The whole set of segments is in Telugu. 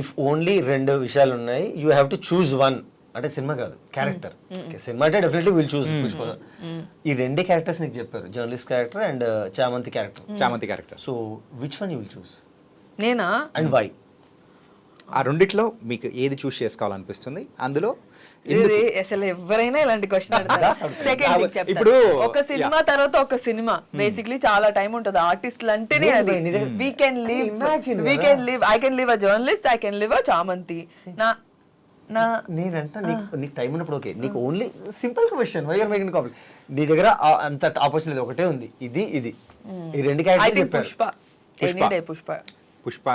ఇఫ్ ఓన్లీ రెండు విషయాలు ఉన్నాయి you have to choose one అంటే సినిమా కాదు క్యారెక్టర్ సినిమా అంటే డెఫినెట్లీ విల్ చూస్ ఈ రెండే క్యారెక్టర్స్ నీకు చెప్పారు journalist character and Chamanthi character Chamanthi character so which one you will choose నేనా? అండ్ వై ఆ రెండిట్లో మీకు ఏది చూస్ చేసుకోవాలనిపిస్తుంది? అందులో ఇది అసలు ఎవరైనా ఇలాంటి క్వశ్చన్ సెకండ్ ఇప్పుడు- ఒక సినిమా తర్వాత ఒక సినిమా. బేసిక్లీ చాలా టైం ఉంటది. ఆర్టిస్టులు అంటేనే అది. We can live we. Can live I can live a journalist I can live a Chamanthi నా నా నేనంట నీకు నీకు టైం ఉన్నప్పుడు ఓకే నీకు only simple question why are making complex నీ దగ్గర అంత ఆపర్చునిటీ ఒకటే ఉంది. ఇది ఇది. ఈ రెండు క్యారెక్టర్ పుష్ప పుష్ప. పుష్ప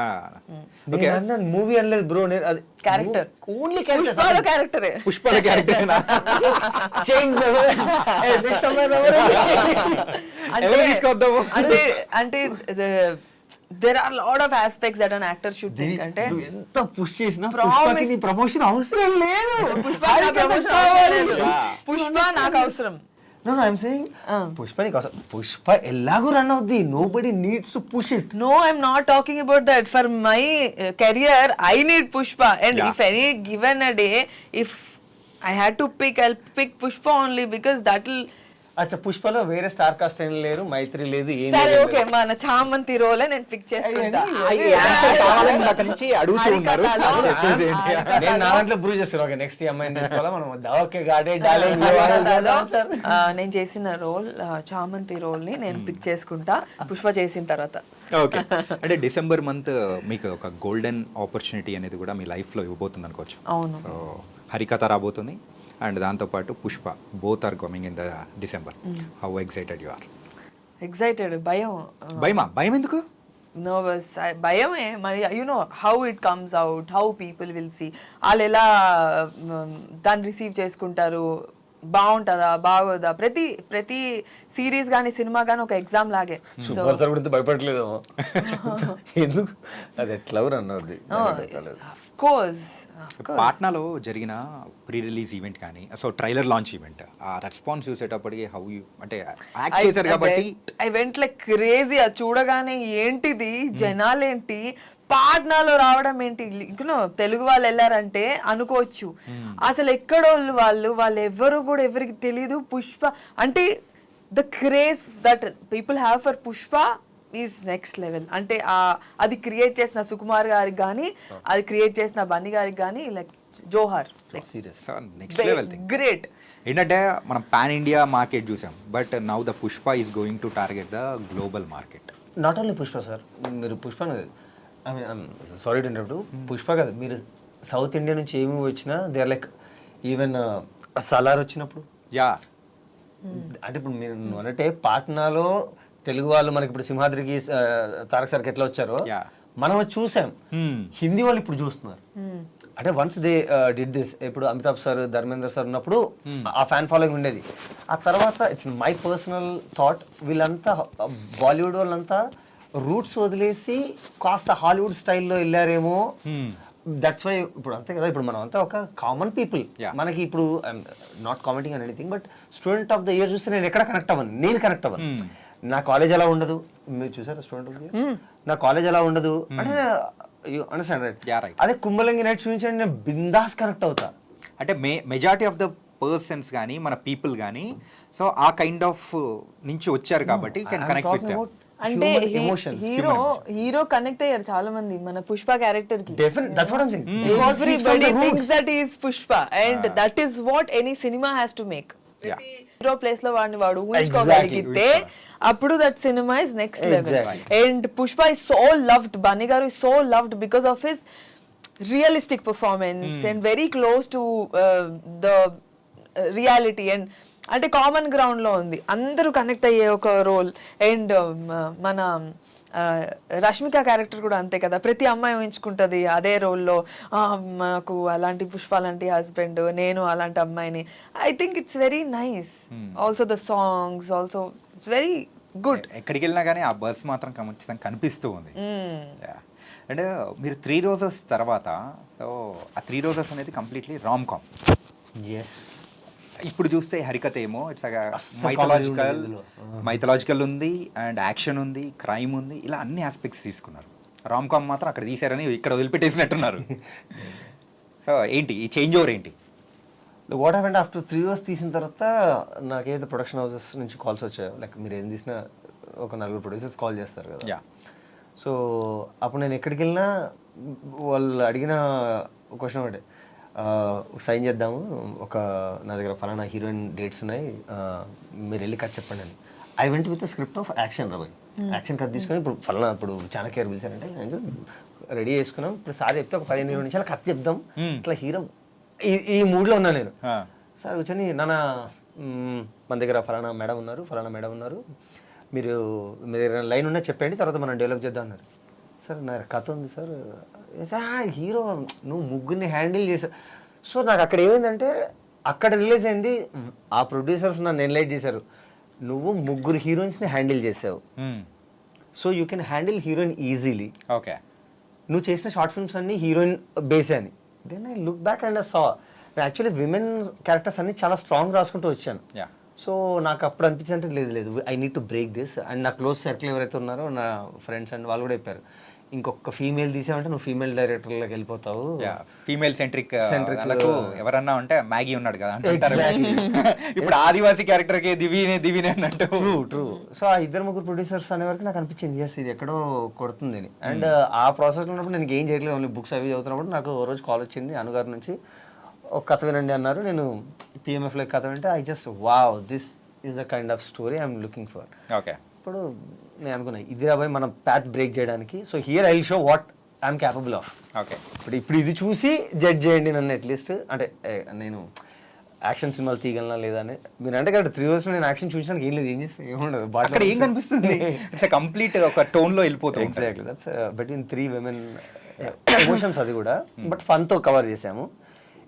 పుష్ప ఓకే. నేను మూవీ అనలేదు బ్రో నేను అది క్యారెక్టర్ ఓన్లీ క్యారెక్టర్ క్యారెక్టరే పుష్పల క్యారెక్టర్ చేంజ్ నెక్స్ట్ ఎవరు తీసుకొద్దాము? అంటే అంటే there are lot of aspects that an actor should think అంటే ఎంత పుష్ చేసినా నీ ప్రమోషన్ అవసరం లేదు. పుష్ప నాకు promotion అవసరం. పుష్ప నాకు అవసరం. No no I'm saying Pushpa నీకు అవసరం పుష్ప ఎలాగో రన్ అవుద్ది nobody needs to push it No, I'm not talking about that. For my uh, career, I need Pushpa. And Yeah. if any given a day, if I had to pick, I'll pick Pushpa only because that'll. అచ్చా పుష్పలో వేరే స్టార్ కాస్ట్ ఏం లేరు మైత్రి లేదు ఏం సరే లేదు. ఓకే మన చామంతి రోలే నేను పిక్ చేసుకుంటా. కావాలని అక్కడి నుంచి అడుగుతూ ఉన్నారు. హరికథలో. అది చెప్పేసి నేను నా దాంట్లో ప్రూవ్ చేస్తాను. ఓకే నెక్స్ట్ అమ్మాయిని తీసుకోవాలా? మనం వద్దా. ఓకే గాడే ఆ, నేను చేసిన రోల్ చామంతి రోల్ని నేను పిక్ చేసుకుంటా. పుష్ప చేసిన తర్వాత. ఓకే. అంటే డిసెంబర్ మంత్ మీకు ఒక గోల్డెన్ ఆపర్చునిటీ అనేది కూడా మీ లైఫ్లో ఇవ్వబోతుంది అనుకోవచ్చు. అవును. సో హరికథ రాబోతుంది. అండ్ దాంతోపాటు Pushpa both are coming in the December how excited you are excited భయం. భయమా? భయం ఎందుకు? నర్వస్ భయమే మరి you know how it comes out how people will see వాళ్ళు ఎలా దాన్ని రిసీవ్ చేసుకుంటారు? బాగుంటుందా బాగోదా? ప్రతి ప్రతి సిరీస్ కానీ సినిమా కానీ ఒక ఎగ్జామ్ లాగే. సూపర్ స్టార్ గురించి భయపడలేదు ఎందుకు? అది ఎట్లా అన్నది కోర్స్ పాట్నాలో జరిగిన ప్రీ రిలీజ్ ఈవెంట్ కానీ సో ట్రైలర్ లాంచ్ ఈవెంట్ ఆ రెస్పాన్స్ చూసేటప్పటికి హౌ యూ అంటే యాక్ట్ చేశారు కాబట్టి ఐ వెంట్ లైక్ క్రేజీ అది చూడగానే ఏంటిది? జనాలేంటి? పాట్నాలో రావడం ఏంటి? ఇంకనో తెలుగు వాళ్ళు వెళ్ళారంటే అనుకోవచ్చు. అసలు ఎక్కడోళ్ళు వాళ్ళు వాళ్ళు ఎవరు కూడా ఎవరికి తెలియదు పుష్ప అంటే the craze that people have for Pushpa is next level అంటే ఆ అది క్రియేట్ చేసిన సుకుమార్ గారికి కానీ అది క్రియేట్ చేసిన బన్నీ గారికి కానీ like Johar. Serious next level thing great ఏంటంటే మనం పాన్ ఇండియా మార్కెట్ చూసాం. But now the Pushpa is going to target the global market not only Pushpa sir మీరు Pushpa I mean sorry to Pushpa కాదు మీరు సౌత్ ఇండియా నుంచి ఏమి వచ్చినా they are like even Salaar వచ్చినప్పుడు. యా. అంటే ఇప్పుడు మీరు అన్నట్టే పాట్నాలో తెలుగు వాళ్ళు మనకి ఇప్పుడు సింహాద్రికి తారక్ సార్కి ఎట్లా వచ్చారో Yeah. మనం చూసాం. హిందీ వాళ్ళు ఇప్పుడు చూస్తున్నారు. అంటే వన్స్ దే డిడ్ దిస్ ఇప్పుడు అమితాబ్ సార్ ధర్మేంద్ర సార్ ఉన్నప్పుడు ఆ ఫ్యాన్ ఫాలోయింగ్ ఉండేది. ఆ తర్వాత ఇట్స్ మై పర్సనల్ థాట్ వీళ్ళంతా బాలీవుడ్ వాళ్ళంతా రూట్స్ వదిలేసి కాస్త హాలీవుడ్ స్టైల్లో వెళ్ళారేమో. దట్స్ వై ఇప్పుడు అంతే కదా ఇప్పుడు మనం అంతా ఒక కామన్ పీపుల్. మనకి ఇప్పుడు నాట్ కామెంటింగ్ అని anything but student of the year చూస్తే నేను ఎక్కడ కనెక్ట్ అవ్వను? నేను కనెక్ట్ అవ్వను. నా కాలేజ్ ఎలా ఉండదు? మీరు చూసారా స్టూడెంట్ నా కాలేజ్ ఎలా ఉండదు? అంటే అండర్స్టాండ్ రైట్. అదే కుంభలంగి నైట్ చూపించండి నేను బిందాస్ కనెక్ట్ అవుతా. అంటే may majority of the persons కానీ మన పీపుల్ కానీ సో ఆ కైండ్ ఆఫ్ నుంచి వచ్చారు కాబట్టి కెన్ కనెక్ట్ విత్ అంటే. హీరో హీరో కనెక్ట్ అయ్యారు చాలా మంది మన పుష్ప క్యారెక్టర్కి and that is what any cinema has to make. Yeah. Hero ప్లేస్లో వాడిని వాడు ఊహించుకోగలిగితే అప్పుడు that cinema is next level. And Pushpa is so loved Bunny garu is so loved because of his realistic performance and very close to the reality and అంటే కామన్ గ్రౌండ్లో ఉంది. అందరూ కనెక్ట్ అయ్యే ఒక రోల్ అండ్ మన uh, రష్మిక క్యారెక్టర్ కూడా అంతే కదా. ప్రతి అమ్మాయి ఊహించుకుంటది అదే రోల్లో మనకు అలాంటి పుష్ప అలాంటి హస్బెండ్ నేను అలాంటి అమ్మాయిని. I think it's very nice also the songs also it's very good ఎక్కడికి వెళ్ళినా కానీ ఆ బస్ మాత్రం ఖచ్చితంగా కనిపిస్తూ ఉంది. Yeah. అంటే మీరు త్రీ రోజెస్ తర్వాత సో ఆ త్రీ రోజెస్ అనేది కంప్లీట్లీ రామ్ కామ్ ఎస్ ఇప్పుడు చూస్తే హరికథ ఏమో ఇట్స్ మైథలాజికల్. మైథలాజికల్ ఉంది అండ్ యాక్షన్ ఉంది క్రైమ్ ఉంది ఇలా అన్ని ఆస్పెక్ట్స్ తీసుకున్నారు. రామ్ కామ్ మాత్రం అక్కడ తీశారని ఇక్కడ వదిలిపెట్టేసినట్టున్నారు. సో ఏంటి ఈ చేంజ్ ఓవర్ ఏంటి what happened after three years తీసిన తర్వాత నాకైతే ప్రొడక్షన్ హౌసెస్ నుంచి కాల్స్ వచ్చాయో. లైక్ మీరు ఏం తీసినా ఒక నలుగురు ప్రొడ్యూసర్స్ కాల్ చేస్తారు కదా. యా సో అప్పుడు నేను ఎక్కడికి వెళ్ళినా వాళ్ళు అడిగిన క్వశ్చన్ ఒకటే. సైన్ చేద్దాము. ఒక నా దగ్గర ఫలానా హీరోయిన్ డేట్స్ ఉన్నాయి. మీరు వెళ్ళి కట్ చెప్పండి అని. I went with script of action rabbi action cut తీసుకొని ఇప్పుడు ఫలానా ఇప్పుడు చాలా కేర్ పిలిచారంటే నేను రెడీ చేసుకున్నాం. ఇప్పుడు సార్ చెప్తే ఒక పదిహేను ఇరవై నిమిషాలు కట్ చెప్దాం. Hmm. ఇట్లా హీరో ఈ ఈ మూడ్లో ఉన్నా నేను. సార్ కూర్చొని నాన్న మన దగ్గర ఫలానా మేడం ఉన్నారు ఫలానా మేడం ఉన్నారు. మీరు మీ దగ్గర లైన్ ఉన్నా చెప్పండి తర్వాత మనం డెవలప్ చేద్దాం అన్నారు. సార్ నా కథ ఉంది సార్. హీరో నువ్వు ముగ్గురిని హ్యాండిల్ చేసావు సో నాకు అక్కడ ఏమైందంటే అక్కడ రిలీజ్ అయింది ఆ ప్రొడ్యూసర్స్ నన్ను ఎన్లైట్ చేశారు. నువ్వు ముగ్గురు హీరోయిన్స్ని హ్యాండిల్ చేసావు. So you can handle heroine easily. Okay. నువ్వు చేసిన షార్ట్ ఫిల్మ్స్ అన్ని హీరోయిన్ బేస్ అని. Then I look back and saw actually women characters అన్ని చాలా స్ట్రాంగ్ రాసుకుంటూ వచ్చాను. యా సో నాకు అప్పుడు అనిపించింది అంటే లేదు లేదు I need to break this. And నా క్లోజ్ సర్కిల్ ఎవరైతే ఉన్నారో నా ఫ్రెండ్స్ అండ్ వాళ్ళు కూడా చెప్పారు. ఇంకొక ఫీమేల్ తీసావంటే నువ్వు ఫీమేల్ డైరెక్టర్లోకి వెళ్ళిపోతావు. యా ఫీమేల్ సెంట్రిక్ uh, ఎవరన్నా ఉంటే మ్యాగీ ఉన్నాడు కదా. ఇప్పుడు ఆదివాసీ క్యారెక్టర్కి దివినే దివినే అన్నట్టు. ట్రూ ట్రూ సో ఆ ఇద్దరు ముగ్గురు ప్రొడ్యూసర్స్ అనే వరకు నాకు అనిపించింది ఎస్ ఇది ఎక్కడో కొడుతుంది అని. అండ్ ఆ ప్రాసెస్ ఉన్నప్పుడు నేను ఏం చేయట్లేదు ఓన్లీ బుక్స్ అవి చదువుతున్నప్పుడు నాకు ఓ రోజు కాల్ వచ్చింది అనుగారి నుంచి. ఒక కథ వినండి అన్నారు నేను పిఎంఎఫ్లో కథ వింటే I just wow this is the kind of story I'm looking for okay ఇప్పుడు నేను అనుకున్నా ఇది రాబోయే మనం ప్యాత్ బ్రేక్ చేయడానికి. So here I show what I'm capable of okay ఇప్పుడు ఇప్పుడు ఇది చూసి జడ్జ్ చేయండి నన్ను అట్లీస్ట్ అంటే నేను యాక్షన్ సినిమాలు తీయగలనా లేదా అని. మీరు అంటే కదా త్రీ ఇయర్స్ నేను యాక్షన్ చూసినానికి ఏం లేదు ఏం చేస్తే ఏముండదు అక్కడ ఏం కనిపిస్తుంది? ఇట్స్ కంప్లీట్ ఒక టోన్లో వెళ్ళిపోతుంది exactly that's between three women emotions అది కూడా. బట్ ఫన్తో కవర్ చేసాము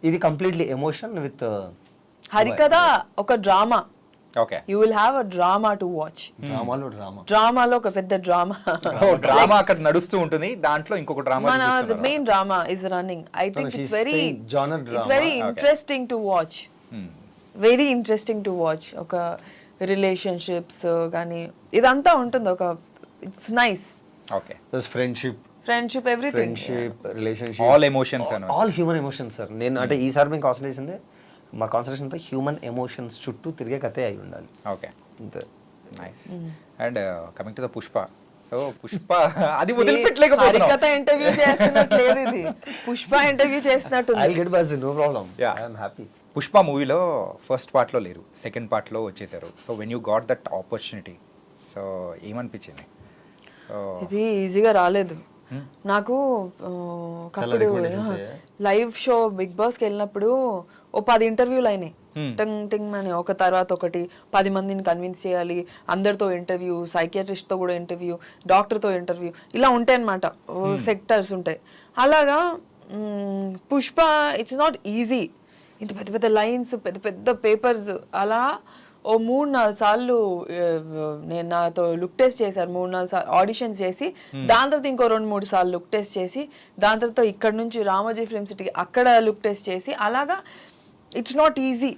ఇది కంప్లీట్లీ ఎమోషన్ విత్ హరికథ ఒక drama you will have a drama to watch డ్రామాలో డ్రామా. డ్రామాలో ఒక పెద్ద డ్రామా. డ్రామా అక్కడ నడుస్తూ ఉంటుంది. దాంట్లో ఇంకొక డ్రామా మన the main drama is running I think it's very it's drama. Very interesting to watch very interesting to watch ఒక రిలేషన్షిప్స్ కానీ ఇదంతా ఉంటుంది. ఒక it's nice okay friendship friendship everything friendship relationship all emotions all human emotions sir నేను అంటే ఈసారి మేము చేసింది మా కాన్సన్ట్రేషన్ అంతా హ్యూమన్ ఎమోషన్స్ చుట్టూ తిరిగే కథే అయి ఉండాలి. ఓకే అంతే. Nice and coming to the Pushpa so Pushpa అది వదిలిపెట్టలేకపోతున్నాం. హరికథ ఇంటర్వ్యూ చేస్తున్నట్టు లేదు ఇది. పుష్ప ఇంటర్వ్యూ చేస్తున్నట్టు I get bus no problem Yeah. I'm happy Pushpa మూవీలో ఫస్ట్ పార్ట్లో లేరు. సెకండ్ పార్ట్లో వచ్చేసారు. So when you got that opportunity so ఏమనిపించింది? ఇది ఈజీగా రాలేదు. నాకు recommendations అయ్యాయా? లైవ్ షో బిగ్ బాస్కి వెళ్ళినప్పుడు ఓ పది ఇంటర్వ్యూలు అయినాయి. టింగ్ టింగ్ అని. ఒక తర్వాత ఒకటి. పది మందిని కన్విన్స్ చేయాలి. అందరితో ఇంటర్వ్యూ తో కూడా ఇంటర్వ్యూ డాక్టర్తో ఇంటర్వ్యూ ఇలా ఉంటాయి అనమాట సెక్టర్స్ ఉంటాయి. అలాగా పుష్ప ఇట్స్ నాట్ ఈజీ ఇంత పెద్ద పెద్ద లైన్స్ పెద్ద పెద్ద పేపర్స్ అలా ఓ మూడు నాలుగు సార్లు నేను నాతో లుక్ టెస్ట్ చేశారు. మూడు నాలుగు సార్లు ఆడిషన్స్ చేసి దాని తర్వాత ఇంకో రెండు మూడు సార్లు లుక్ టెస్ట్ చేసి దాని తర్వాత ఇక్కడ నుంచి రామోజీ ఫిల్మ్ సిటీకి అక్కడ లుక్ టెస్ట్ చేసి అలాగా ఇట్స్ నాట్ ఈజీ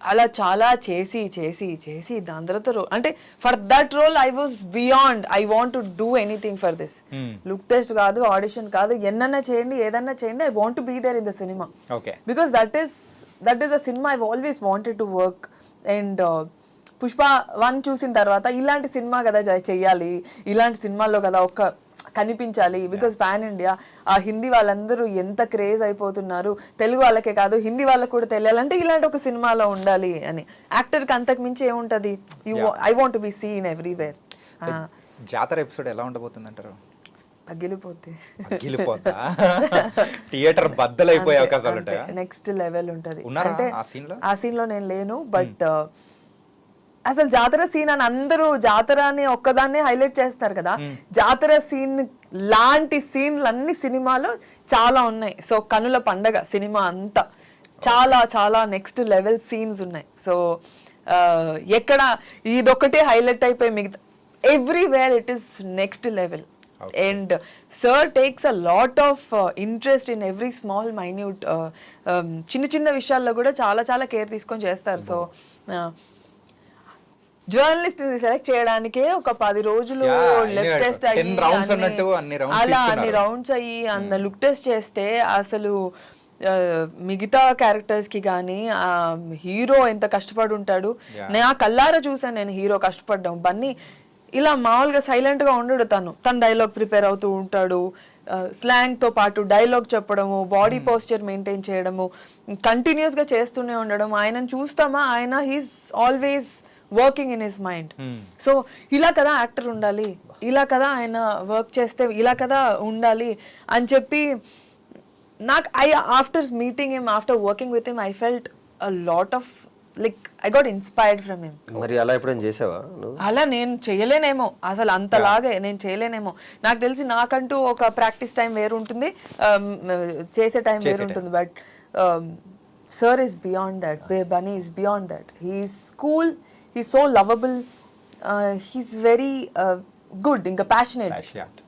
అలా చాలా చేసి చేసి చేసి దాని తర్వాత రో అంటే for that role I was beyond I want to do anything for this look test కాదు ఆడిషన్ కాదు ఎన్నన్నా చేయండి ఏదన్నా చేయండి I want to be there in the cinema because that is that is a cinema I always wanted to work and Pushpa one చూసిన తర్వాత ఇలాంటి సినిమా కదా చే- చెయ్యాలి. ఇలాంటి సినిమాల్లో కదా ఒక్క కనిపించాలి. బికాస్ పాన్ ఇండియా ఆ హిందీ వాళ్ళందరూ ఎంత క్రేజ్ అయిపోతున్నారు. తెలుగు వాళ్ళకే కాదు హిందీ వాళ్ళకి కూడా తెలియాలంటే ఇలాంటి ఒక సినిమాలో ఉండాలి అని. యాక్టర్కి అంతకు మించి ఏముంటది? You I want be seen everywhere జాతర ఎపిసోడ్ ఎలా ఉండబోతుంది అంటారు పగిలిపోతే? థియేటర్ బద్దలైపోయే అవకాశాలు ఉంటాయా? నెక్స్ట్ లెవెల్ ఉంటది. అంటే ఆ సీన్లో? నేను లేను బట్ అసలు జాతర సీన్ అని అందరూ జాతర అని ఒక్కదాన్నే హైలైట్ చేస్తారు కదా. జాతర సీన్ లాంటి సీన్లు అన్ని సినిమాలో చాలా ఉన్నాయి. సో కనుల పండగ సినిమా అంతా. చాలా చాలా నెక్స్ట్ లెవెల్ సీన్స్ ఉన్నాయి. సో ఎక్కడ ఇదొక్కటే హైలైట్ అయిపోయి మిగతా everywhere it is next level and sir takes a lot of interest in every small minute చిన్న చిన్న విషయాల్లో కూడా చాలా చాలా కేర్ తీసుకొని చేస్తారు. సో జర్నలిస్ట్ సెలెక్ట్ చేయడానికే ఒక పది రోజులు లెఫ్ట్ టెస్ట్ 10 rounds అన్నట్టు అన్ని rounds అలా. అన్ని రౌండ్స్ అయ్యి అంత లుక్ టెస్ట్ చేస్తే అసలు మిగతా క్యారెక్టర్స్కి కానీ ఆ హీరో ఎంత కష్టపడి ఉంటాడు. నేను ఆ కల్లారా చూసాను నేను హీరో కష్టపడ్డాం. బన్నీ ఇలా మామూలుగా సైలెంట్గా ఉండడు తను. తన డైలాగ్ ప్రిపేర్ అవుతూ ఉంటాడు. స్లాంగ్తో పాటు డైలాగ్ చెప్పడము బాడీ పోస్చర్ మెయింటైన్ చేయడము కంటిన్యూస్గా చేస్తూనే ఉండడం. ఆయనను చూస్తామా? ఆయన he's always working in his mind so ఇలా కదా యాక్టర్ ఉండాలి ఇలా కదా ఆయన వర్క్ చేస్తే ఇలా కదా ఉండాలి అని చెప్పి నాకు I after meeting him after working with him I felt a lot of like I got inspired from him మరి అలా ఎప్పుడైనా చేసావా అలా నేను చేయలేనేమో అసలు అంతలాగే నేను చేయలేనేమో. నాకు తెలిసి నాకంటూ ఒక ప్రాక్టీస్ టైం వేరు ఉంటుంది um, చేసే టైం వేరు ఉంటుంది but sir is beyond that bay Bunny is beyond that he's cool he's so lovable. Uh, he's very uh, good, ఇంకా passionate. Passionate.